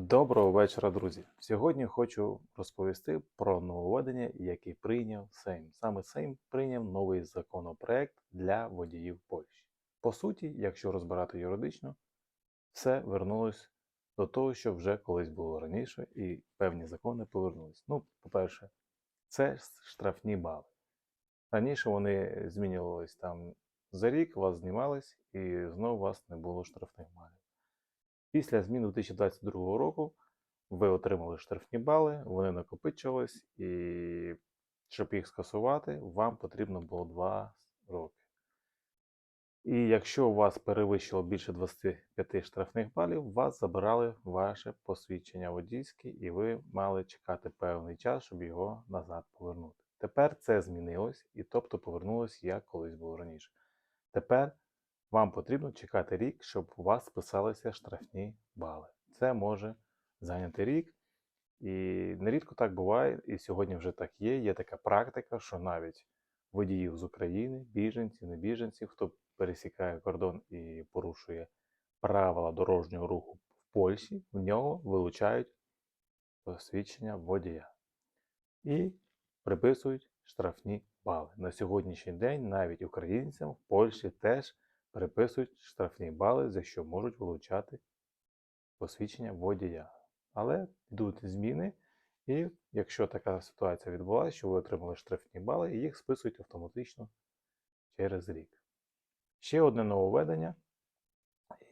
Доброго вечора, друзі! Сьогодні хочу розповісти про нововведення, які прийняв Сейм. Саме Сейм прийняв новий законопроект для водіїв Польщі. По суті, якщо розбирати юридично, все вернулось до того, що вже колись було раніше, і певні закони повернулись. Ну, по-перше, це штрафні бали. Раніше вони змінювались там за рік, вас знімались, і знову вас не було штрафних балів. Після змін 2022 року ви отримали штрафні бали, вони накопичились, і щоб їх скасувати, вам потрібно було 2 роки. І якщо у вас перевищило більше 25 штрафних балів, вас забирали ваше посвідчення водійське, і ви мали чекати певний час, щоб його назад повернути. Тепер це змінилось, і тобто повернулось як колись було раніше. Тепер вам потрібно чекати рік, щоб у вас списалися штрафні бали. Це може зайняти рік. І нерідко так буває, і сьогодні вже так є. Є така практика, що навіть водіїв з України, біженців, не біженців, хто пересікає кордон і порушує правила дорожнього руху в Польщі, в нього вилучають посвідчення водія і приписують штрафні бали. На сьогоднішній день навіть українцям в Польщі теж переписують штрафні бали, за що можуть вилучати посвідчення водія. Але йдуть зміни, і якщо така ситуація відбулася, що ви отримали штрафні бали, їх списують автоматично через рік. Ще одне нововведення,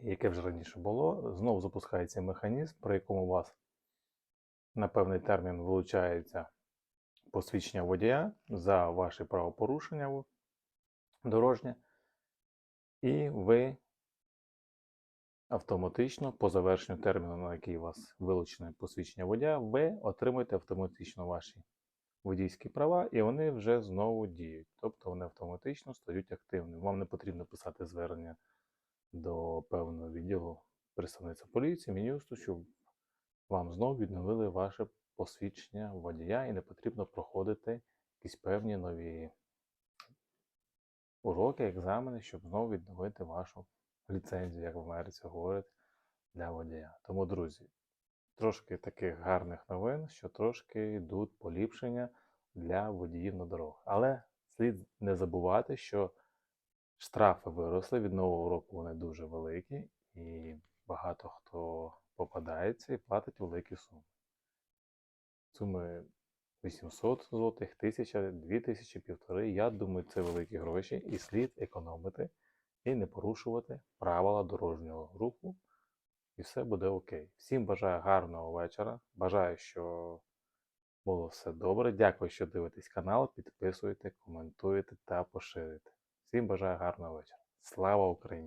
яке вже раніше було, знову запускається механізм, при якому у вас на певний термін вилучається посвідчення водія за ваші правопорушення дорожнє. І ви автоматично, по завершенню терміну, на який у вас вилучене посвідчення водія, ви отримуєте автоматично ваші водійські права, і вони вже знову діють. Тобто вони автоматично стають активними. Вам не потрібно писати звернення до певного відділу представництва поліції, мін'юсту, щоб вам знову відновили ваше посвідчення водія і не потрібно проходити якісь певні нові уроки, екзамени, щоб знову відновити вашу ліцензію, як в Америці говорять, для водія. Тому, друзі, трошки таких гарних новин, що трошки йдуть поліпшення для водіїв на дорогах. Але слід не забувати, що штрафи виросли від нового року вони дуже великі, і багато хто попадається і платить великі суми. Суми 800 злотих, 1000, 2000, півтори. Я думаю, це великі гроші, і слід економити і не порушувати правила дорожнього руху, і все буде окей. Всім бажаю гарного вечора. Бажаю, що було все добре. Дякую, що дивитесь канал. Підписуєте, коментуєте та поширюєте. Всім бажаю гарного вечора. Слава Україні!